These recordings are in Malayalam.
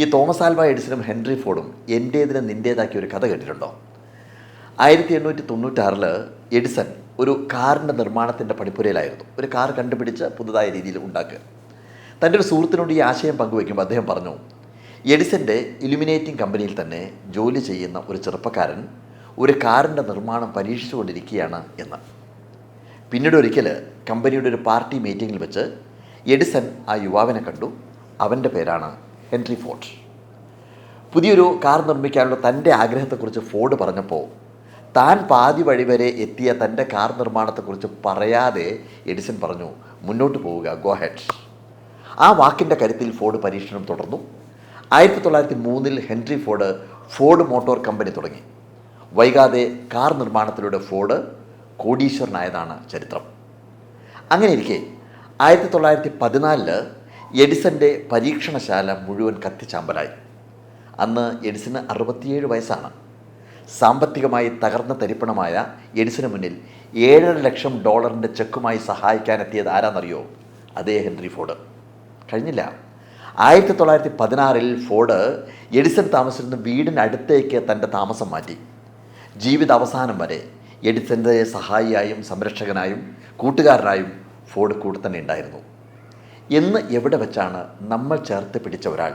ഈ തോമസ് ആൽവ എഡിസനും ഹെൻറി ഫോർഡും എന്റേതിന് നിന്റേതാക്കിയ ഒരു കഥ കേട്ടിട്ടുണ്ടോ? ആയിരത്തി എണ്ണൂറ്റി തൊണ്ണൂറ്റാറിൽ എഡിസൺ ഒരു കാറിന്റെ നിർമ്മാണത്തിന്റെ പണിപ്പുരയിലായിരുന്നു ഒരു കാർ കണ്ടുപിടിച്ച് പുതുതായ രീതിയിൽ ഉണ്ടാക്കുക. തന്റെ ഒരു സുഹൃത്തിനോട് ഈ ആശയം പങ്കുവയ്ക്കുമ്പോൾ അദ്ദേഹം പറഞ്ഞു എഡിസന്റെ ഇലുമിനേറ്റിംഗ് കമ്പനിയിൽ തന്നെ ജോലി ചെയ്യുന്ന ഒരു ചെറുപ്പക്കാരൻ ഒരു കാറിന്റെ നിർമ്മാണം പരീക്ഷിച്ചുകൊണ്ടിരിക്കുകയാണ് എന്ന്. പിന്നീട് ഒരിക്കൽ കമ്പനിയുടെ ഒരു പാർട്ടി മീറ്റിങ്ങിൽ വെച്ച് എഡിസൺ ആ യുവാവിനെ കണ്ടു. അവന്റെ പേരാണ് ഹെൻറി ഫോർഡ് പുതിയൊരു കാർ നിർമ്മിക്കാനുള്ള തന്റെ ആഗ്രഹത്തെക്കുറിച്ച് ഫോർഡ് പറഞ്ഞപ്പോൾ താൻ പാതി വഴി വരെ എത്തിയ തന്റെ കാർ നിർമ്മാണത്തെക്കുറിച്ച് പറയാതെ എഡിസൺ പറഞ്ഞു മുന്നോട്ട് പോവുക ഗോ ഹെഡ് ആ വാക്കിന്റെ കരുത്തിൽ ഫോർഡ് പരീക്ഷണം തുടർന്നു. ആയിരത്തി തൊള്ളായിരത്തി മൂന്നിൽ Henry Ford Ford motor company തുടങ്ങി. വൈകാതെ കാർ നിർമ്മാണത്തിലൂടെ ഫോർഡ് കോടീശ്വരനായതാണ് ചരിത്രം. അങ്ങനെ ഇരിക്കെ ആയിരത്തി തൊള്ളായിരത്തി പതിനാലിൽ എഡിസന്റെ പരീക്ഷണശാല മുഴുവൻ കത്തിച്ചാമ്പലായി. അന്ന് എഡിസന് അറുപത്തിയേഴ് വയസ്സാണ്. സാമ്പത്തികമായി തകർന്ന തരിപ്പണമായ എഡിസന് മുന്നിൽ ഏഴര ലക്ഷം ഡോളറിന്റെ ചെക്കുമായി സഹായിക്കാനെത്തിയത് ആരാന്നറിയോ? അതേ ഹെൻറി ഫോർഡ്. കഴിഞ്ഞില്ല. ആയിരത്തി തൊള്ളായിരത്തി പതിനാറിൽ ഫോർഡ് എഡിസൺ താമസിച്ചിരുന്ന വീടിനടുത്തേക്ക് തന്റെ താമസം മാറ്റി. ജീവിത അവസാനം വരെ എഡിസന്റെ സഹായിയായും സംരക്ഷകനായും കൂട്ടുകാരനായും ഫോർഡ് കൂടെ തന്നെ ഉണ്ടായിരുന്നു. എന്ന് എവിടെ വെച്ചാണ് നമ്മൾ ചേർത്ത് പിടിച്ച ഒരാൾ?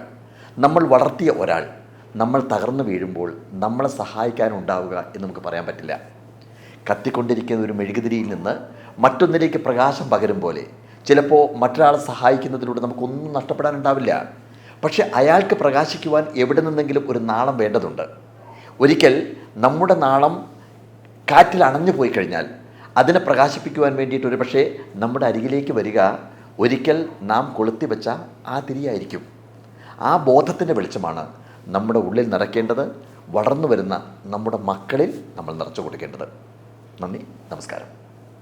നമ്മൾ വളർത്തിയ ഒരാൾ നമ്മൾ തകർന്നു വീഴുമ്പോൾ നമ്മളെ സഹായിക്കാനുണ്ടാവുക എന്ന് നമുക്ക് പറയാൻ പറ്റില്ല. കത്തിക്കൊണ്ടിരിക്കുന്ന ഒരു മെഴുകുതിരിയിൽ നിന്ന് മറ്റൊന്നിലേക്ക് പ്രകാശം പകരും പോലെ ചിലപ്പോൾ മറ്റൊരാളെ സഹായിക്കുന്നതിലൂടെ നമുക്കൊന്നും നഷ്ടപ്പെടാനുണ്ടാവില്ല. പക്ഷേ അയാൾക്ക് പ്രകാശിക്കുവാൻ എവിടെ നിന്നെങ്കിലും ഒരു നാളം വേണ്ടതുണ്ട്. ഒരിക്കൽ നമ്മുടെ നാളം കാറ്റിൽ അണഞ്ഞു പോയി കഴിഞ്ഞാൽ അതിനെ പ്രകാശിപ്പിക്കുവാൻ വേണ്ടിയിട്ട് ഒരു പക്ഷേ നമ്മുടെ അരികിലേക്ക് വരിക ഒരിക്കൽ നാം കൊളുത്തി വെച്ച ആ തിരിയായിരിക്കും. ആ ബോധത്തിന്റെ വെളിച്ചമാണ് നമ്മുടെ ഉള്ളിൽ നിറയ്ക്കേണ്ടത് വളർന്നു വരുന്ന നമ്മുടെ മക്കളിൽ നമ്മൾ നിറച്ചു കൊടുക്കേണ്ടത്. നന്ദി നമസ്കാരം.